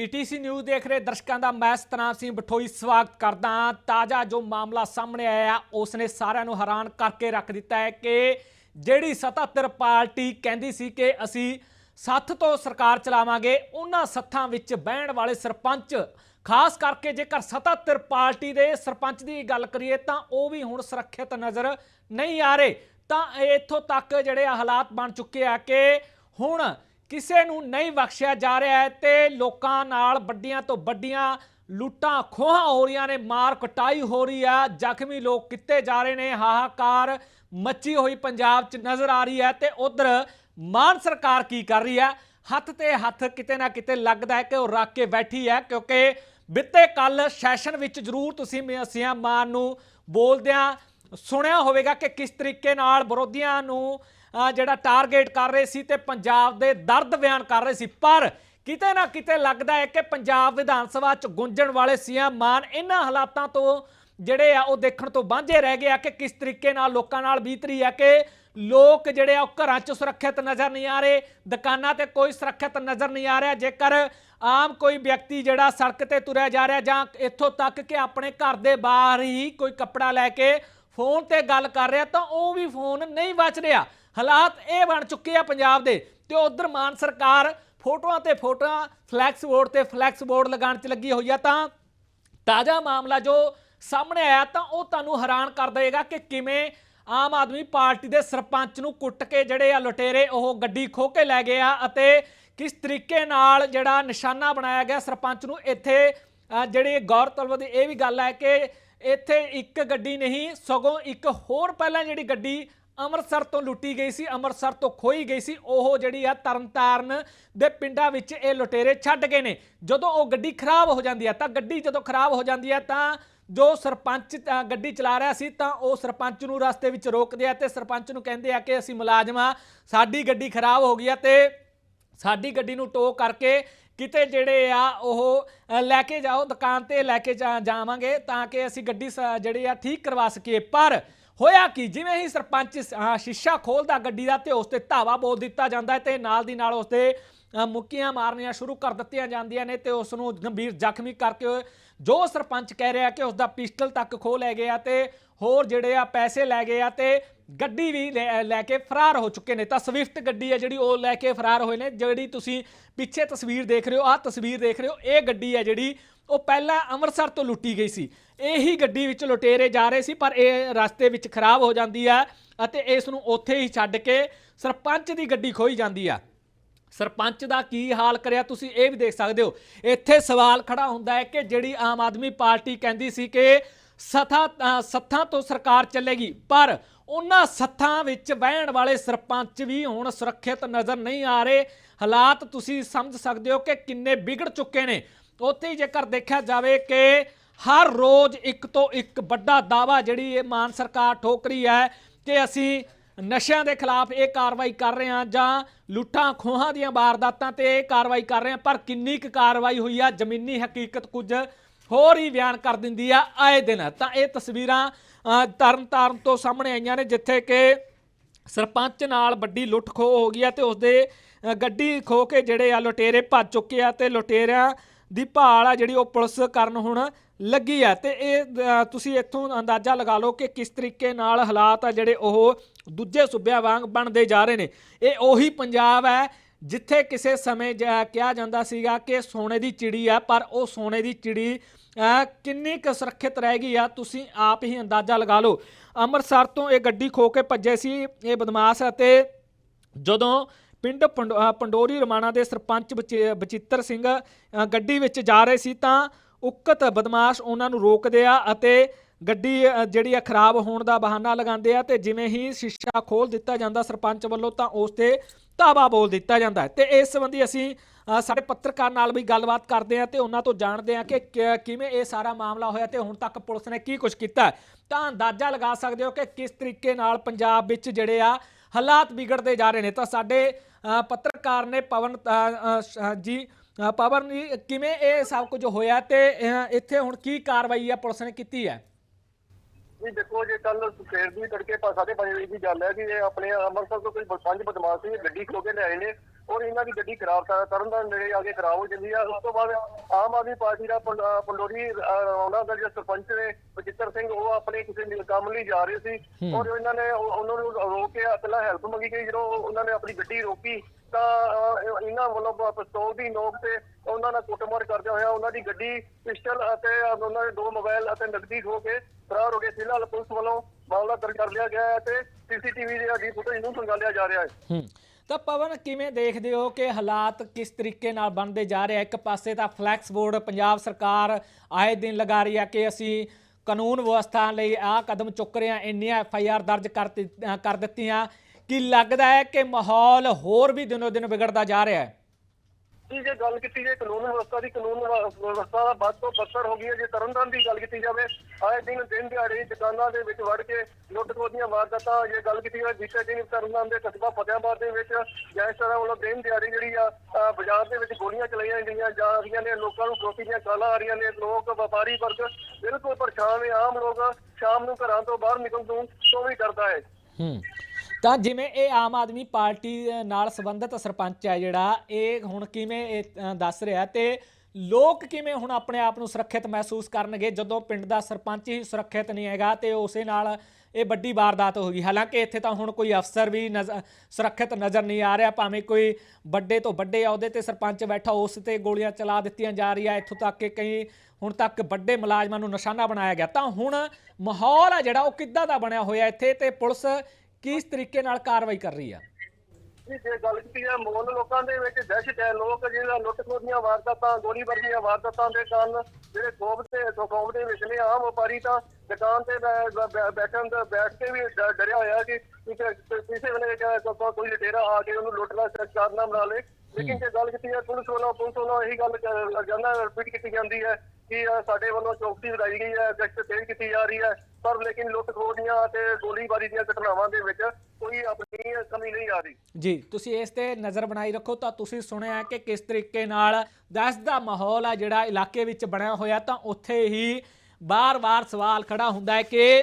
PTC news ਦੇਖ ਰਹੇ ਦਰਸ਼ਕਾਂ ਦਾ ਮੈਂ ਸਤਨਾਮ ਸਿੰਘ ਬਠੋਈ ਸਵਾਗਤ ਕਰਦਾ ਤਾਜ਼ਾ ਜੋ ਮਾਮਲਾ ਸਾਹਮਣੇ ਆਇਆ ਉਸ ਨੇ ਸਾਰਿਆਂ ਨੂੰ ਹੈਰਾਨ ਕਰਕੇ ਰੱਖ ਦਿੱਤਾ ਹੈ ਕਿ ਜਿਹੜੀ 77 ਪਾਰਟੀ ਕਹਿੰਦੀ ਸੀ ਕਿ ਅਸੀਂ ਸੱਥ ਤੋਂ ਸਰਕਾਰ ਚਲਾਵਾਂਗੇ, ਉਹਨਾਂ ਸੱਥਾਂ ਵਿੱਚ ਬਹਿਣ ਵਾਲੇ ਸਰਪੰਚ, ਖਾਸ ਕਰਕੇ ਜੇਕਰ 77 ਪਾਰਟੀ ਦੇ ਸਰਪੰਚ ਦੀ ਗੱਲ ਕਰੀਏ ਤਾਂ ਉਹ ਵੀ ਹੁਣ ਸੁਰੱਖਿਅਤ ਨਜ਼ਰ ਨਹੀਂ ਆ ਰਹੇ। ਤਾਂ ਇੱਥੋਂ ਤੱਕ ਜਿਹੜੇ ਹਾਲਾਤ ਬਣ ਚੁੱਕੇ ਆ ਕਿ ਹੁਣ ਕਿਸੇ ਨੂੰ ਨਹੀਂ ਬਖਸ਼ਿਆ ਜਾ ਰਿਹਾ ਹੈ ਤੇ ਲੋਕਾਂ ਨਾਲ ਵੱਡੀਆਂ ਤੋਂ ਵੱਡੀਆਂ ਲੁੱਟਾਂ ਖੋਹਾਂ ਹੋ ਰਹੀਆਂ ਨੇ, ਮਾਰ ਕਟਾਈ ਹੋ ਰਹੀ ਆ, ਜ਼ਖਮੀ ਲੋਕ ਕਿੱਤੇ ਜਾ ਰਹੇ ਨੇ, ਹਾਹਾਕਾਰ ਮੱਚੀ ਹੋਈ ਪੰਜਾਬ 'ਚ ਨਜ਼ਰ ਆ ਰਹੀ ਹੈ ਤੇ ਉਧਰ ਮਾਨ ਸਰਕਾਰ ਕੀ ਕਰ ਰਹੀ ਹੈ? ਹੱਥ ਤੇ ਹੱਥ ਕਿਤੇ ਨਾ ਕਿਤੇ ਲੱਗਦਾ ਹੈ ਕਿ ਉਹ ਰੱਖ ਕੇ ਬੈਠੀ ਹੈ, ਕਿਉਂਕਿ ਬਿੱਤੇ ਕੱਲ ਸੈਸ਼ਨ ਵਿੱਚ ਜ਼ਰੂਰ ਤੁਸੀਂ ਸੀਐਮ ਮਾਨ ਨੂੰ ਬੋਲਦਿਆਂ ਸੁਣਿਆ ਹੋਵੇਗਾ ਕਿ ਕਿਸ ਤਰੀਕੇ ਨਾਲ ਵਿਰੋਧੀਆਂ ਨੂੰ ਜਿਹੜਾ ਟਾਰਗੇਟ ਕਰ ਰਹੇ ਸੀ ਤੇ ਪੰਜਾਬ ਦੇ ਦਰਦ ਬਿਆਨ ਕਰ ਰਹੇ ਸੀ। ਪਰ ਕਿਤੇ ਨਾ ਕਿਤੇ ਲੱਗਦਾ ਹੈ ਕਿ ਪੰਜਾਬ ਵਿਧਾਨ ਸਭਾ ਚ ਗੁੰਜਣ ਵਾਲੇ ਸੀਐਮ ਮਾਨ ਇਹਨਾਂ ਹਾਲਾਤਾਂ ਤੋਂ ਜਿਹੜੇ ਆ ਉਹ ਦੇਖਣ ਤੋਂ ਵਾਂਝੇ ਰਹਿ ਗਏ ਆ ਕਿ ਕਿਸ ਤਰੀਕੇ ਨਾਲ ਲੋਕਾਂ ਨਾਲ ਬੀਤ ਰਹੀ ਹੈ ਕਿ ਲੋਕ ਜਿਹੜੇ ਆ ਉਹ ਘਰਾਂ 'ਚ ਸੁਰੱਖਿਅਤ ਨਜ਼ਰ ਨਹੀਂ ਆ ਰਹੇ, ਦੁਕਾਨਾਂ ਤੇ ਕੋਈ ਸੁਰੱਖਿਅਤ ਨਜ਼ਰ ਨਹੀਂ ਆ ਰਿਹਾ। ਜੇਕਰ ਆਮ ਕੋਈ ਵਿਅਕਤੀ ਜਿਹੜਾ ਸੜਕ ਤੇ ਤੁਰਿਆ ਜਾ ਰਿਹਾ ਜਾਂ ਇੱਥੋਂ ਤੱਕ ਕਿ ਆਪਣੇ ਘਰ ਦੇ ਬਾਹਰ ਹੀ ਕੋਈ ਕੱਪੜਾ ਲੈ ਕੇ ਫੋਨ ਤੇ ਗੱਲ ਕਰ ਰਿਹਾ ਤਾਂ ਉਹ ਵੀ ਫੋਨ ਨਹੀਂ ਬਚ ਰਿਹਾ। ਹਾਲਾਤ ਇਹ ਬਣ ਚੁੱਕੇ ਆ ਪੰਜਾਬ ਦੇ ਤੇ ਉਧਰ ਮਾਨ ਸਰਕਾਰ ਫੋਟੋਆਂ ਤੇ ਫੋਟੋਆਂ ਫਲੈਕਸ ਬੋਰਡ ਤੇ ਫਲੈਕਸ ਬੋਰਡ ਲਗਾਉਣ 'ਚ ਲੱਗੀ ਹੋਈ ਆ ਤਾਂ ਤਾਜ਼ਾ ਮਾਮਲਾ ਜੋ ਸਾਹਮਣੇ ਆਇਆ ਤਾਂ ਉਹ ਤੁਹਾਨੂੰ ਹੈਰਾਨ ਕਰ ਦੇਗਾ ਕਿ ਕਿਵੇਂ ਆਮ ਆਦਮੀ ਪਾਰਟੀ ਦੇ ਸਰਪੰਚ ਨੂੰ ਕੁੱਟ ਕੇ ਜਿਹੜੇ ਆ ਲੁਟੇਰੇ ਉਹ ਗੱਡੀ ਖੋ ਕੇ ਲੈ ਗਏ ਆ ਅਤੇ ਕਿਸ ਤਰੀਕੇ ਨਾਲ ਜਿਹੜਾ ਨਿਸ਼ਾਨਾ ਬਣਾਇਆ ਗਿਆ ਸਰਪੰਚ ਨੂੰ ਇੱਥੇ ਅ, ਜਿਹੜੀ ਗੌਰਤਲਬ ਦੀ ਇਹ ਵੀ ਗੱਲ ਹੈ ਕਿ ਇੱਥੇ ਇੱਕ ਗੱਡੀ ਨਹੀਂ ਸਗੋਂ ਇੱਕ ਹੋਰ ਪਹਿਲਾਂ ਜਿਹੜੀ ਗੱਡੀ ਅੰਮ੍ਰਿਤਸਰ ਤੋਂ ਲੁੱਟੀ ਗਈ ਸੀ, ਅੰਮ੍ਰਿਤਸਰ ਤੋਂ ਖੋਈ ਗਈ ਸੀ। ਉਹ ਜਿਹੜੀ ਆ ਤਰਨਤਾਰਨ ਦੇ ਪਿੰਡਾਂ ਵਿੱਚ ਇਹ ਲੁਟੇਰੇ ਛੱਡ ਗਏ ਨੇ। ਜਦੋਂ ਉਹ ਗੱਡੀ ਖਰਾਬ ਹੋ ਜਾਂਦੀ ਹੈ ਤਾਂ ਗੱਡੀ ਜਦੋਂ ਖਰਾਬ ਹੋ ਜਾਂਦੀ ਹੈ ਤਾਂ ਜੋ ਸਰਪੰਚ ਗੱਡੀ ਚਲਾ ਰਿਹਾ ਸੀ, ਤਾਂ ਉਹ ਸਰਪੰਚ ਨੂੰ ਰਸਤੇ ਵਿੱਚ ਰੋਕਦੇ ਆ ਤੇ ਸਰਪੰਚ ਨੂੰ ਕਹਿੰਦੇ ਆ ਕਿ ਅਸੀਂ ਮੁਲਾਜ਼ਮਾਂ ਸਾਡੀ ਗੱਡੀ ਖਰਾਬ ਹੋ ਗਈ ਆ ਤੇ ਸਾਡੀ ਗੱਡੀ ਨੂੰ ਟੋ ਕਰਕੇ ਕਿਤੇ ਜਿਹੜੇ ਆ ਉਹ ਲੈ ਕੇ ਜਾਓ, ਦੁਕਾਨ ਤੇ ਲੈ ਕੇ ਜਾ- ਜਾਵਾਂਗੇ ਤਾਂ ਕਿ ਅਸੀਂ ਗੱਡੀ ਸ- ਜਿਹੜੀ ਆ ਠੀਕ ਕਰਵਾ ਸਕੀਏ। ਪਰ ਹੋਇਆ ਕੀ? ਜਿਵੇਂ ਹੀ ਸਰਪੰਚ ਸ਼ੀਸ਼ਾ ਖੋਲਦਾ, ਗੱਡੀ ਦਾ ਤੇ ਉਸ ਤੇ ਧਾਵਾ ਬੋਲ ਦਿੱਤਾ ਜਾਂਦਾ ਹੈ ਤੇ ਨਾਲ ਦੀ ਨਾਲ ਉਸ ਤੇ ਮੁੱਕੀਆਂ ਮਾਰਨੀਆਂ ਸ਼ੁਰੂ ਕਰ ਦਿੱਤੀਆਂ ਜਾਂਦੀਆਂ ਨੇ ਤੇ ਉਸ ਨੂੰ ਗੰਭੀਰ ਜ਼ਖਮੀ ਕਰਕੇ ਜੋ ਸਰਪੰਚ ਕਹਿ ਰਿਹਾ ਕਿ ਉਸ ਦਾ ਪਿਸਟਲ ਤੱਕ ਖੋ ਲੈ ਗਏ ਆ ਤੇ ਹੋਰ ਜਿਹੜੇ ਆ ਪੈਸੇ ਲੈ ਗਏ ਆ ਤੇ ਗੱਡੀ ਵੀ ਲੈ ਲੈ ਕੇ ਫਰਾਰ ਹੋ ਚੁੱਕੇ ਨੇ। ਤਾਂ ਸਵਿਫਟ ਗੱਡੀ ਹੈ ਜਿਹੜੀ ਉਹ ਲੈ ਕੇ ਫਰਾਰ ਹੋਏ ਨੇ। ਜਿਹੜੀ ਤੁਸੀਂ ਪਿੱਛੇ ਤਸਵੀਰ ਦੇਖ ਰਹੇ ਹੋ, ਆਹ ਤਸਵੀਰ ਦੇਖ ਰਹੇ ਹੋ, ਇਹ ਗੱਡੀ ਹੈ ਜਿਹੜੀ ਉਹ ਪਹਿਲਾਂ ਅੰਮ੍ਰਿਤਸਰ ਤੋਂ ਲੁੱਟੀ ਗਈ ਸੀ। ਇਹੀ ਗੱਡੀ ਵਿੱਚ ਲੁਟੇਰੇ ਜਾ ਰਹੇ ਸੀ, ਪਰ ਇਹ ਰਸਤੇ ਵਿੱਚ ਖਰਾਬ ਹੋ ਜਾਂਦੀ ਹੈ ਅਤੇ ਇਸ ਨੂੰ ਉੱਥੇ ਹੀ ਛੱਡ ਕੇ ਸਰਪੰਚ ਦੀ ਗੱਡੀ ਖੋਈ ਜਾਂਦੀ ਆ। ਸਰਪੰਚ ਦਾ ਕੀ ਹਾਲ ਕਰਿਆ ਤੁਸੀਂ ਇਹ ਵੀ ਦੇਖ ਸਕਦੇ ਹੋ। ਇੱਥੇ ਸਵਾਲ ਖੜਾ ਹੁੰਦਾ ਹੈ ਕਿ ਜਿਹੜੀ ਆਮ ਆਦਮੀ ਪਾਰਟੀ ਕਹਿੰਦੀ ਸੀ ਕਿ ਸਥਾ ਸੱਥਾਂ ਤੋਂ ਸਰਕਾਰ ਚੱਲੇਗੀ, ਪਰ ਉਹਨਾਂ ਸੱਥਾਂ ਵਿੱਚ ਬਹਿਣ ਵਾਲੇ ਸਰਪੰਚ ਵੀ ਹੁਣ ਸੁਰੱਖਿਅਤ ਨਜ਼ਰ ਨਹੀਂ ਆ ਰਹੇ। ਹਾਲਾਤ ਤੁਸੀਂ ਸਮਝ ਸਕਦੇ ਹੋ ਕਿ ਕਿੰਨੇ ਵਿਗੜ ਚੁੱਕੇ ਨੇ। ਉੱਥੇ ਹੀ ਜੇਕਰ ਦੇਖਿਆ ਜਾਵੇ ਕਿ ਹਰ ਰੋਜ਼ ਇੱਕ ਤੋਂ ਇੱਕ ਵੱਡਾ ਦਾਵਾ ਜਿਹੜੀ ਇਹ ਮਾਨ ਸਰਕਾਰ ਠੋਕ ਰਹੀ ਹੈ ਕਿ ਅਸੀਂ ਨਸ਼ਿਆਂ ਦੇ ਖਿਲਾਫ ਇਹ ਕਾਰਵਾਈ ਕਰ ਰਹੇ ਹਾਂ ਜਾਂ ਲੁੱਟਾਂ ਖੋਹਾਂ ਦੀਆਂ ਵਾਰਦਾਤਾਂ ਤੇ ਇਹ ਕਾਰਵਾਈ ਕਰ ਰਹੇ ਹਾਂ ਪਰ ਕਿੰਨੀ ਕੁ ਕਾਰਵਾਈ ਹੋਈ ਆ ਜ਼ਮੀਨੀ ਹਕੀਕਤ ਕੁਝ ਹੋਰ ਹੀ ਬਿਆਨ ਕਰ ਦਿੰਦੀ ਆ ਆਏ ਦਿਨ। ਤਾਂ ਇਹ ਤਸਵੀਰਾਂ ਅ, ਤਰਨ ਤਾਰਨ ਤੋਂ ਸਾਹਮਣੇ ਆਈਆਂ ਨੇ ਜਿੱਥੇ ਕਿ ਸਰਪੰਚ ਨਾਲ ਵੱਡੀ ਲੁੱਟ ਖੋਹ ਹੋ ਗਈ ਆ ਤੇ ਉਸਦੇ ਗੱਡੀ ਖੋ ਕੇ ਜਿਹੜੇ ਆ ਲੁਟੇਰੇ ਭੱਜ ਚੁੱਕੇ ਆ ਤੇ ਲੁਟੇਰਿਆਂ ਦੀ ਭਾਲ ਆ ਜਿਹੜੀ ਉਹ ਪੁਲਿਸ ਕਰਨ ਹੁਣ ਲੱਗੀ ਆ। ਤੇ ਇਹ ਤੁਸੀਂ ਇੱਥੋਂ ਅੰਦਾਜ਼ਾ ਲਗਾ ਲਓ ਕਿ ਕਿਸ ਤਰੀਕੇ ਨਾਲ ਹਾਲਾਤ ਆ ਜਿਹੜੇ ਉਹ ਦੂਜੇ ਸੂਬਿਆਂ ਵਾਂਗ ਬਣਦੇ ਜਾ ਰਹੇ ਨੇ। ਇਹ ਉਹੀ ਪੰਜਾਬ ਹੈ ਜਿੱਥੇ ਕਿਸੇ ਸਮੇਂ ਜ- ਕਿਹਾ ਜਾਂਦਾ ਸੀਗਾ ਕਿ ਸੋਨੇ ਦੀ ਚਿੜੀ ਆ, ਪਰ ਉਹ ਸੋਨੇ ਦੀ ਚਿੜੀ ਕਿੰਨੀ ਕੁ ਸੁਰੱਖਿਅਤ ਰਹਿ ਗਈ ਆ, ਤੁਸੀਂ ਆਪ ਹੀ ਅੰਦਾਜ਼ਾ ਲਗਾ ਲਓ। ਅੰਮ੍ਰਿਤਸਰ ਤੋਂ ਇਹ ਗੱਡੀ ਖੋ ਕੇ ਭੱਜੇ ਸੀ ਇਹ ਬਦਮਾਸ਼ ਅਤੇ ਜਦੋਂ ਪਿੰਡ ਪੰਡ- ਪੰਡੋਰੀ ਰਮਾਣਾ ਦੇ ਸਰਪੰਚ ਬਚੀ- ਬਚਿੱਤਰ ਸਿੰਘ ਗੱਡੀ ਵਿੱਚ ਜਾ ਰਹੇ ਸੀ ਤਾਂ ਉਕਤ ਬਦਮਾਸ਼ ਉਹਨਾਂ ਨੂੰ ਰੋਕਦੇ ਆ ਅਤੇ ਗੱਡੀ ਜਿਹੜੀ ਆ ਖਰਾਬ ਹੋਣ ਦਾ ਬਹਾਨਾ ਲਗਾਉਂਦੇ ਆ ਤੇ ਜਿਵੇਂ ਹੀ ਸ਼ੀਸ਼ਾ ਖੋਲ ਦਿੱਤਾ ਜਾਂਦਾ ਸਰਪੰਚ ਵੱਲੋਂ ਤਾਂ ਉਸ ਤੇ ਧਾਵਾ ਬੋਲ ਦਿੱਤਾ ਜਾਂਦਾ ਹੈ। ਤੇ ਇਸ ਸੰਬੰਧੀ ਅਸੀਂ ਸਾਡੇ ਪੱਤਰਕਾਰ ਨਾਲ ਵੀ ਗੱਲਬਾਤ ਕਰਦੇ ਆ ਤੇ ਉਹਨਾਂ ਤੋਂ ਜਾਣਦੇ ਆ ਕਿ ਕਿਵੇਂ ਇਹ ਸਾਰਾ ਮਾਮਲਾ ਹੋਇਆ ਤੇ ਹੁਣ ਤੱਕ ਪੁਲਿਸ ਨੇ ਕੀ ਕੁਝ ਕੀਤਾ ਤਾਂ ਅੰਦਾਜ਼ਾ ਲਗਾ ਸਕਦੇ ਹੋ ਕਿ ਕਿਸ ਤਰੀਕੇ ਨਾਲ ਪੰਜਾਬ ਵਿੱਚ ਜਿਹੜੇ ਆ ਹਾਲਾਤ ਵਿਗੜਦੇ ਜਾ ਰਹੇ ਨੇ। ਤਾਂ ਸਾਡੇ ਪੱਤਰਕਾਰ ਨੇ ਪਵਨ ਜੀ ਪਵਨ ਜੀ, ਕਿਵੇਂ ਇਹ ਸਭ ਕੁਝ ਹੋਇਆ ਤੇ ਇੱਥੇ ਹੁਣ ਕੀ ਕਾਰਵਾਈ ਆ ਪੁਲਿਸ ਨੇ ਕੀਤੀ ਹੈ? ਜੀ ਦੇਖੋ ਜੇ ਕੱਲ ਸਵੇਰ ਦੀ ਤੜਕੇ ਪਾ- ਸਾਢੇ ਪੰਜ ਵਜੇ ਦੀ ਗੱਲ ਹੈ ਕਿ ਇਹ ਆਪਣੇ ਅੰਮ੍ਰਿਤਸਰ ਤੋਂ ਕੋਈ ਬ- ਪੰਜ ਬਦਮਾਸ਼ ਸੀ, ਗੱਡੀ ਖੋ ਕੇ ਲੈ ਆਏ ਨੇ। ਔਰ ਇਹਨਾਂ ਦੀ ਗੱਡੀ ਖਰਾਬ ਕਰ- ਕਰਨ ਦਾ ਨੇੜੇ ਆ ਕੇ ਖਰਾਬ ਹੋ ਜਾਂਦੀ ਆ। ਉਸ ਤੋਂ ਬਾਅਦ ਆਮ ਆਦਮੀ ਪਾਰਟੀ ਦਾ ਪੰਡ- ਅਹ ਪੰਡੋਰੀ ਰੌਣਾ ਦਾ ਜਿਹੜਾ ਸਰਪੰਚ ਨੇ ਬਚਿੱਤਰ ਸਿੰਘ ਉਹ ਆਪਣੇ ਕਿਸੇ ਨੀ- ਕੰਮ ਲਈ ਜਾ ਰਹੇ ਸੀ। ਔਰ ਇਹਨਾਂ ਨੇ ਉਹ- ਉਹਨਾਂ ਨੂੰ ਰੋਕ ਕੇ ਪਹਿਲਾਂ ਹੈਲਪ ਮੰਗੀ ਗਈ। ਜਦੋਂ ਉਹਨਾਂ ਨੇ ਆਪਣੀ ਗੱਡੀ ਰੋਕੀ ਤਾਂ ਅਹ, ਇਹਨਾਂ ਵੱਲੋਂ ਪ- ਪਿਸਤੌਲ ਦੀ ਨੋਕ ਤੇ ਉਹਨਾਂ ਨਾਲ ਕੁੱਟਮਾਰ ਕਰਦੇ ਹੋਇਆ ਉਹਨਾਂ ਦੀ ਗੱਡੀ ਪਿਸਟਲ ਅਤੇ ਉਹਨਾਂ ਦੇ ਦੋ ਮੋਬਾਈਲ ਅਤੇ ਨਕਦੀ ਖੋ ਕੇ ਫਰਾਰ ਹੋ ਗਏ। ਫਿਲਹਾਲ ਪੁਲਿਸ ਵੱਲੋਂ ਮਾਮਲਾ ਦਰਜ ਕਰ ਲਿਆ ਗਿਆ ਹੈ ਤੇ ਸੀਸੀਟੀਵੀ ਦੀ ਅਡੀ ਫੁਟੇਜ ਨੂੰ ਸੰਭਾਲਿਆ ਜਾ ਰਿਹਾ ਹੈ। ਹੂੰ। ਤਾਂ ਪਵਨ, ਕਿਵੇਂ ਦੇਖਦੇ ਹੋ ਕਿ ਹਾਲਾਤ ਕਿਸ ਤਰੀਕੇ ਨਾਲ ਬਣਦੇ ਜਾ ਰਹੇ ਆ? ਇੱਕ ਪਾਸੇ ਤਾਂ ਫਲੈਕਸ ਬੋਰਡ ਪੰਜਾਬ ਸਰਕਾਰ ਆਏ ਦਿਨ ਲਗਾ ਰਹੀ ਆ ਕਿ ਅਸੀਂ ਕਾਨੂੰਨ ਵਿਵਸਥਾ ਲਈ ਆਹ ਕਦਮ ਚੁੱਕ ਰਹੇ ਆ, ਇੰਨੀਆਂ ਐਫ ਆਈ ਆਰ ਦਰਜ ਕਰ ਦਿੱਤ- ਕਰ ਦਿੱਤੀਆਂ ਕਿ ਲੱਗਦਾ ਹੈ ਕਿ ਮਾਹੌਲ ਹੋਰ ਵੀ ਦਿਨੋ ਦਿਨ ਵਿਗੜਦਾ ਜਾ ਰਿਹਾ ਹੈ। ਜੀ ਜੇ, ਗੱਲ ਕੀਤੀ ਜੇ, ਕਾਨੂੰਨ ਵਿਵਸਥਾ ਦੀ ਕਾਨੂੰਨ ਵਿਵਸਥਾ ਦਾ ਵੱਧ ਤੋਂ ਬੱਤਰ ਹੋ ਗਈ ਹੈ। ਜੇ ਤਰਨਤਾਰਨ ਦੀ ਗੱਲ ਕੀਤੀ ਜਾਵੇ, ਆਏ ਦਿਨ ਦਿਨ ਦਿਹਾੜੇ ਦੁਕਾਨਾਂ ਦੇ ਵਿੱਚ ਵੜ ਕੇ ਲੁੱਟ ਖੋਹ ਦੀਆਂ ਵਾਰਦਾਤਾਂ, ਜੇ ਗੱਲ ਕੀਤੀ ਜਾਵੇ ਬੀਤੇ ਦਿਨ ਤਰਨਤਾਰਨ ਦੇ ਕਸਬਾ ਫਤਿਆਬਾਦ ਦੇ ਵਿੱਚ ਗੈਂਗਸਟਰਾਂ ਵੱਲੋਂ ਦਿਨ ਦਿਹਾੜੇ ਜਿਹੜੀ ਆ ਬਾਜ਼ਾਰ ਦੇ ਵਿੱਚ ਗੋਲੀਆਂ ਚਲਾਈਆਂ ਗਈਆਂ, ਜਾ ਰਹੀਆਂ ਨੇ ਲੋਕਾਂ ਨੂੰ ਫਰੋਤੀ ਦੀਆਂ ਕਾਲਾਂ ਆ ਰਹੀਆਂ ਨੇ, ਲੋਕ ਵਪਾਰੀ ਵਰਗ ਬਿਲਕੁਲ ਪਰੇਸ਼ਾਨ ਨੇ, ਆਮ ਲੋਕ ਸ਼ਾਮ ਨੂੰ ਘਰਾਂ ਤੋਂ ਬਾਹਰ ਨਿਕਲਣ ਤੋਂ ਤੋਂ ਵੀ ਡਰਦਾ ਹੈ। ਹੂੰ। ਤਾਂ ਜਿਵੇਂ ਇਹ ਆਮ ਆਦਮੀ ਪਾਰਟੀ ਨਾਲ ਸੰਬੰਧਿਤ ਸਰਪੰਚ ਹੈ ਜਿਹੜਾ, ਇਹ ਹੁਣ ਕਿਵੇਂ, ਇਹ ਦੱਸ ਰਿਹਾ ਤੇ ਲੋਕ ਕਿਵੇਂ ਹੁਣ ਆਪਣੇ ਆਪ ਨੂੰ ਸੁਰੱਖਿਅਤ ਮਹਿਸੂਸ ਕਰਨਗੇ? ਜਦੋਂ ਪਿੰਡ ਦਾ ਸਰਪੰਚ ਹੀ ਸੁਰੱਖਿਅਤ ਨਹੀਂ ਹੈਗਾ ਤੇ ਉਸੇ ਨਾਲ ਇਹ ਵੱਡੀ ਵਾਰਦਾਤ ਹੋ ਗਈ। ਹਾਲਾਂਕਿ ਇੱਥੇ ਤਾਂ ਹੁਣ ਕੋਈ ਅਫਸਰ ਵੀ ਨਜ਼- ਸੁਰੱਖਿਅਤ ਨਜ਼ਰ ਨਹੀਂ ਆ ਰਿਹਾ, ਭਾਵੇਂ ਕੋਈ ਵੱਡੇ ਤੋਂ ਵੱਡੇ ਅਹੁਦੇ ਤੇ ਸਰਪੰਚ ਬੈਠਾ, ਉਸ ਤੇ ਗੋਲੀਆਂ ਚਲਾ ਦਿੱਤੀਆਂ ਜਾ ਰਹੀਆਂ, ਇੱਥੋਂ ਤੱਕ ਕਿ ਕਈ ਹੁਣ ਤੱਕ ਵੱਡੇ ਮੁਲਾਜ਼ਮਾਂ ਨੂੰ ਨਿਸ਼ਾਨਾ ਬਣਾਇਆ ਗਿਆ। ਤਾਂ ਹੁਣ ਮਾਹੌਲ ਆ ਜਿਹੜਾ, ਉਹ ਕਿੱਦਾਂ ਦਾ ਬਣਿਆ ਹੋਇਆ ਇੱਥੇ ਤੇ ਪੁਲਿਸ ਕਿਸ ਤਰੀਕੇ ਨਾਲ ਕਾਰਵਾਈ ਕਰ ਰਹੀ ਆ? ਜੀ ਜੇ ਗੱਲ ਕੀਤੀ ਹੈ ਮੋਲ ਲੋਕਾਂ ਦੇ ਵਿੱਚ ਦਹਿਸ਼ਤ ਹੈ ਲੋਕ ਜਿਹੜਾ ਲੁੱਟ ਖੋਹ ਦੀਆਂ ਵਾਰਦਾਤਾਂ ਗੋਲੀ ਵਰਗੀਆਂ ਵਾਰਦਾਤਾਂ ਦੇ ਕਾਰਨ ਜਿਹੜੇ ਖੋਫ ਤੇ ਖੋਫ ਦੇ ਵਿੱਚ ਨੇ ਆਮ ਵਪਾਰੀ ਤਾਂ ਦੁਕਾਨ ਤੇ ਬੈਠਣ ਤੇ ਬੈਠ ਕੇ ਵੀ ਡਰਿਆ ਹੋਇਆ ਕਿ ਕਿਸੇ ਵੇਲੇ ਕੋਈ ਲਟੇਰਾ ਆ ਕੇ ਉਹਨੂੰ ਲੁੱਟ ਲਾ ਕਾਰਨਾ ਬਣਾ ਲੇ। ਲੇਕਿਨ ਜੇ ਗੱਲ ਕੀਤੀ ਹੈ ਪੁਲਿਸ ਵੱਲੋਂ ਪੁਲਿਸ ਵੱਲੋਂ ਇਹੀ ਗੱਲ ਜਾਂਦਾ ਰਿਪੀਟ ਕੀਤੀ ਜਾਂਦੀ ਹੈ ਕਿ ਸਾਡੇ ਵੱਲੋਂ ਚੌਕਸੀ ਵਧਾਈ ਗਈ ਹੈ ਗਸ਼ਤ ਤੇਜ਼ ਕੀਤੀ ਜਾ ਰਹੀ ਹੈ, ਪਰ ਲੇਕਿਨ ਲੁੱਟ ਖੋਹ ਦੀਆਂ ਤੇ ਗੋਲੀਬਾਰੀ ਦੀਆਂ ਘਟਨਾਵਾਂ ਦੇ ਵਿੱਚ ਕੋਈ ਆਪਣੀ ਕਮੀ ਨਹੀਂ ਆ ਰਹੀ। ਜੀ, ਤੁਸੀਂ ਇਸ ਤੇ ਨਜ਼ਰ ਬਣਾਈ ਰੱਖੋ ਤਾਂ ਤੁਸੀਂ ਸੁਣਿਆ ਕਿ ਕਿਸ ਤਰੀਕੇ ਨਾਲ ਦਹਿਸ਼ਤ ਦਾ ਮਾਹੌਲ ਆ ਜਿਹੜਾ ਇਲਾਕੇ ਵਿੱਚ ਬਣਿਆ ਹੋਇਆ ਤਾਂ ਉੱਥੇ ਹੀ ਬਾਰ-ਬਾਰ ਸਵਾਲ ਖੜਾ ਹੁੰਦਾ ਹੈ ਕਿ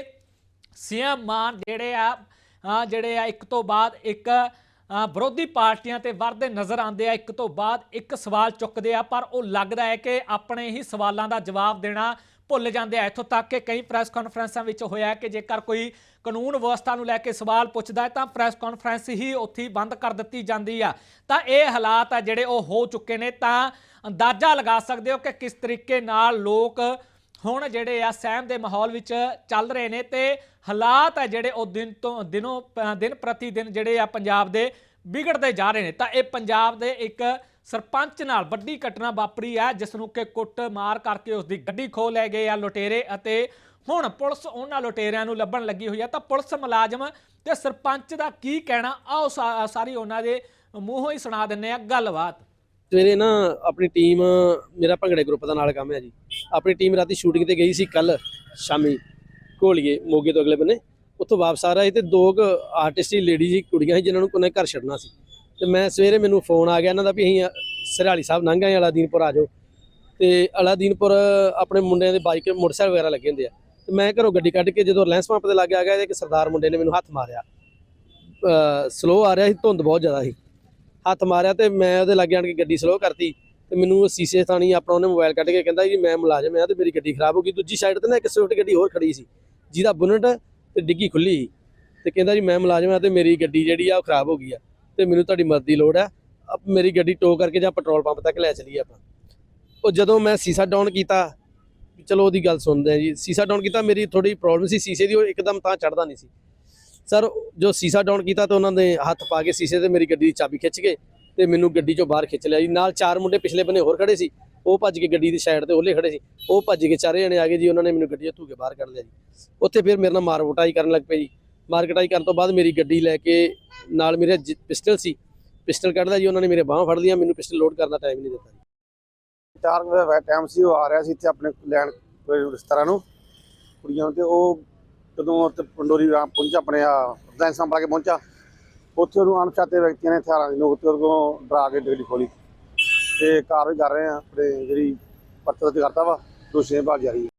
ਸੀਐਮ ਮਾਨ ਜਿਹੜੇ ਆ ਜਿਹੜੇ ਆ ਇੱਕ ਤੋਂ ਬਾਅਦ ਇੱਕ ਵਿਰੋਧੀ ਪਾਰਟੀਆਂ ਤੇ ਵਰਦੇ ਨਜ਼ਰ ਆਉਂਦੇ ਆ। ਇੱਕ ਤੋਂ ਬਾਅਦ ਇੱਕ ਸਵਾਲ ਚੁੱਕਦੇ ਆ, ਪਰ ਉਹ ਲੱਗਦਾ ਹੈ ਕਿ ਆਪਣੇ ਹੀ ਸਵਾਲਾਂ ਦਾ ਜਵਾਬ ਦੇਣਾ ਭੁੱਲ ਜਾਂਦੇ ਆ। ਇੱਥੋਂ ਤੱਕ ਕਿ ਕਈ ਪ੍ਰੈਸ ਕਾਨਫਰੰਸਾਂ ਵਿੱਚ ਹੋਇਆ ਕਿ ਜੇਕਰ ਕੋਈ ਕਾਨੂੰਨ ਵਿਵਸਥਾ ਨੂੰ ਲੈ ਕੇ ਸਵਾਲ ਪੁੱਛਦਾ ਹੈ, ਤਾਂ ਪ੍ਰੈਸ ਕਾਨਫਰੰਸ ਹੀ ਉੱਥੇ ਬੰਦ ਕਰ ਦਿੱਤੀ ਜਾਂਦੀ ਆ। ਤਾਂ ਇਹ ਹਾਲਾਤ ਆ ਜਿਹੜੇ ਉਹ ਹੋ ਚੁੱਕੇ ਨੇ, ਤਾਂ ਅੰਦਾਜ਼ਾ ਲਗਾ ਸਕਦੇ ਹੋ ਕਿ ਕਿਸ ਤਰੀਕੇ ਨਾਲ ਲੋਕ ਹੁਣ ਜਿਹੜੇ ਆ ਸਹਿਮ ਦੇ ਮਾਹੌਲ ਵਿੱਚ ਚੱਲ ਰਹੇ ਨੇ ਤੇ ਹਾਲਾਤ ਆ ਜਿਹੜੇ ਉਹ ਦਿਨ ਤੋਂ ਦਿਨੋਂ ਦਿਨ ਪ੍ਰਤੀ ਦਿਨ ਜਿਹੜੇ ਆ ਪੰਜਾਬ ਦੇ ਵਿਗੜਦੇ ਜਾ ਰਹੇ ਨੇ। ਤਾਂ ਇਹ ਪੰਜਾਬ ਦੇ ਇੱਕ ਸਰਪੰਚ ਨਾਲ ਵੱਡੀ ਘਟਨਾ ਵਾਪਰੀ ਹੈ ਜਿਸ ਨੂੰ ਕਿ ਕੁੱਟ ਮਾਰ ਕਰਕੇ ਉਸ ਦੀ ਗੱਡੀ ਖੋਹ ਲੈ ਗਏ ਆ ਲੁਟੇਰੇ ਅਤੇ ਹੁਣ ਪੁਲਿਸ ਉਹਨਾਂ ਲੁਟੇਰਿਆਂ ਨੂੰ ਲੱਭਣ ਲੱਗੀ ਹੋਈ ਹੈ ਤਾਂ ਪੁਲਿਸ ਮੁਲਾਜ਼ਮ ਤੇ ਸਰਪੰਚ ਦਾ ਕੀ ਕਹਿਣਾ? ਆਓ ਸਾਰੀ ਉਹਨਾਂ ਦੇ ਮੂੰਹੋਂ ਹੀ ਸੁਣਾ ਦਿੰਨੇ ਆ ਗੱਲਬਾਤ। ਸਵੇਰੇ ਨਾ ਆਪਣੀ ਟੀਮ, ਮੇਰਾ ਭੰਗੜੇ ਗਰੁੱਪ ਦਾ ਨਾਲ ਕੰਮ ਹੈ ਜੀ। ਆਪਣੀ ਟੀਮ ਰਾਤੀ ਸ਼ੂਟਿੰਗ ਤੇ ਗਈ ਸੀ ਕੱਲ ਸ਼ਾਮੀ ਘੋਲੀਏ ਮੋਗੇ ਤੋਂ ਅਗਲੇ ਬੰਨੇ। ਉੱਥੋਂ ਵਾਪਸ ਆ ਰਹੇ ਤੇ ਦੋ ਕੁ ਆਰਟਿਸਟ ਹੀ ਲੇਡੀ ਜੀ, ਕੁੜੀਆਂ ਸੀ ਜਿਨ੍ਹਾਂ ਨੂੰ ਕੋਨੇ ਘਰ ਛੱਡਣਾ ਸੀ। ਤੇ ਮੈਂ ਸਵੇਰੇ ਮੈਨੂੰ ਫੋਨ ਆ ਗਿਆ ਇਹਨਾਂ ਦਾ ਵੀ ਅਸੀਂ ਸਰਾਲੀ ਸਾਹਿਬ ਲੰਘ ਆਏ, ਅਲਾਦੀਨਪੁਰ ਆ ਜਾਓ। ਤੇ ਅਲਾਦੀਨਪੁਰ ਆਪਣੇ ਮੁੰਡਿਆਂ ਦੇ ਬਾਈਕ, ਮੋਟਰਸਾਈਕਲ ਵਗੈਰਾ ਲੱਗੇ ਹੁੰਦੇ ਆ। ਤੇ ਮੈਂ ਘਰੋਂ ਗੱਡੀ ਕੱਢ ਕੇ ਜਦੋਂ ਰਿਲਾਇੰਸ ਪੰਪ ਤੇ ਲੱਗ ਆ ਗਿਆ, ਇੱਕ ਸਰਦਾਰ ਮੁੰਡੇ ਨੇ ਮੈਨੂੰ ਹੱਥ ਮਾਰਿਆ। ਸਲੋ ਆ ਰਿਹਾ ਸੀ, ਧੁੰਦ ਬਹੁਤ ਜ਼ਿਆਦਾ ਸੀ। ਹੱਥ ਮਾਰਿਆ ਤੇ ਮੈਂ ਉਹਦੇ ਲਾਗੇ ਆਣ ਕੇ ਗੱਡੀ ਸਲੋ ਕਰਤੀ। ਤੇ ਮੈਨੂੰ ਸੀਸੇ ਥਾਣੀ ਆਪਣਾ ਉਹਨੇ ਮੋਬਾਈਲ ਕੱਢ ਕੇ ਕਹਿੰਦਾ ਜੀ, ਮੈਂ ਮੁਲਾਜ਼ਮ ਆ ਤੇ ਮੇਰੀ ਗੱਡੀ ਖਰਾਬ ਹੋ ਗਈ। ਦੂਜੀ ਸਾਈਡ ਤੇ ਨਾ ਇੱਕ ਸਵਿਫਟ ਗੱਡੀ ਹੋਰ ਖੜੀ ਸੀ, ਜਿਹਦਾ ਬੁਨਟ ਤੇ ਡਿੱਗੀ ਖੁੱਲੀ ਸੀ ਤੇ ਕਹਿੰਦਾ ਜੀ, ਮੈਂ ਮੁਲਾਜ਼ਮ ਆ ਤੇ ਮੇਰੀ ਗੱਡੀ ਜਿਹੜੀ ਆ ਉਹ ਖਰਾਬ ਹੋ ਗਈ ਆ ਤੇ ਮੈਨੂੰ ਤੁਹਾਡੀ ਮਦਦ ਦੀ ਲੋੜ ਆ। ਮੇਰੀ ਗੱਡੀ ਟੋ ਕਰਕੇ ਜਾਂ ਪੈਟਰੋਲ ਪੰਪ ਤੱਕ ਲੈ ਚਲੀਏ ਆਪਾਂ। ਉਹ ਜਦੋਂ ਮੈਂ ਸੀਸਾ ਡਾਊਨ ਕੀਤਾ, ਚਲੋ ਉਹਦੀ ਗੱਲ ਸੁਣਦੇ ਆ ਜੀ। ਸੀਸਾ ਡਾਊਨ ਕੀਤਾ, ਮੇਰੀ ਥੋੜੀ ਪ੍ਰੋਬਲਮ ਸੀ ਸੀਸੇ ਦੀ, ਉਹ ਇੱਕਦਮ ਤਾਂ ਚੜਦਾ ਨਹੀਂ ਸੀ। ਸਰ ਜੋ ਸੀਸਾ ਡਾਊਨ ਕੀਤਾ ਤਾਂ ਉਹਨਾਂ ਨੇ ਹੱਥ ਪਾ ਕੇ ਸੀਸੇ ਤੇ ਮੇਰੀ ਗੱਡੀ ਦੀ ਚਾਬੀ ਖਿੱਚ ਕੇ ਤੇ ਮੈਨੂੰ ਗੱਡੀ ਚੋਂ ਬਾਹਰ ਖਿੱਚ ਲਿਆ ਜੀ। ਨਾਲ ਚਾਰ ਮੁੰਡੇ ਪਿਛਲੇ ਬੰਨੇ ਹੋਰ ਖੜੇ ਸੀ। ਉਹ ਭੱਜ ਕੇ ਗੱਡੀ ਦੀ ਸਾਈਡ ਤੇ ਉਹਲੇ ਖੜੇ ਸੀ। ਉਹ ਭੱਜ ਕੇ ਚਾਰੇ ਜਣੇ ਆ ਗਏ ਜੀ। ਉਹਨਾਂ ਨੇ ਮੈਨੂੰ ਗੱਡੀ ਤੋਂ ਕੇ ਬਾਹਰ ਕੱਢ ਲਿਆ ਜੀ। ਉੱਥੇ ਫਿਰ ਮੇਰੇ ਨਾਲ ਮਾਰ ਵਟਾਈ ਕਰਨ ਲੱਗ ਪਏ ਜੀ। ਮਾਰ ਕਟਾਈ ਕਰਨ ਤੋਂ ਬਾਅਦ ਮੇਰੀ ਗੱਡੀ ਲੈ ਕੇ ਨਾਲ ਮੇਰੇ ਪਿਸਟਲ ਸੀ। ਪਿਸਟਲ ਕੱਢਦਾ ਜੀ। ਉਹਨਾਂ ਨੇ ਮੇਰੇ ਬਾਹਾਂ ਫੜ ਲਈਆਂ। ਮੈਨੂੰ ਪਿਸਟਲ ਲੋਡ ਕਰਨ ਦਾ ਟਾਈਮ ਨਹੀਂ ਦਿੱਤਾ ਜੀ। ਚਾਰ ਕੁ ਵਜੇ ਟਾਈਮ ਸੀ। ਉਹ ਆ ਰਿਹਾ ਸੀ ਇੱਥੇ ਆਪਣੇ ਲੈਣ ਕੋਈ ਰਿਸ਼ਤੇਦਾਰਾਂ ਨੂੰ। ਕੁੜੀਆਂ ਨੂੰ ਤੇ ਉਹ ਜਦੋਂ ਪੰਡੋਰੀ ਪਹੁੰਚਾ ਆਪਣੇ ਆ ਰੈਂਸਾਂ ਪਾ ਕੇ ਪਹੁੰਚਾ ਉੱਥੇ ਉਹਨੂੰ ਅਣਪਛਾਤੇ ਵਿਅਕਤੀਆਂ ਨੇ ਹਥਿਆਰਾਂ ਦੀ ਨੋਕ ਤੇ ਉਹਦੇ ਕੋਲੋਂ ਡਰਾ ਕੇ ਗੱਡੀ ਖੋਲੀ। ਤੇ ਕਾਰਵਾਈ ਕਰ ਰਹੇ ਆ ਆਪਣੇ ਜਿਹੜੀ ਪਰਚਾ ਤੇ ਕਰਤਾ ਵਾ ਦੋਸ਼ੀ ਦੀ ਭਾਲ ਜਾਰੀ ਹੈ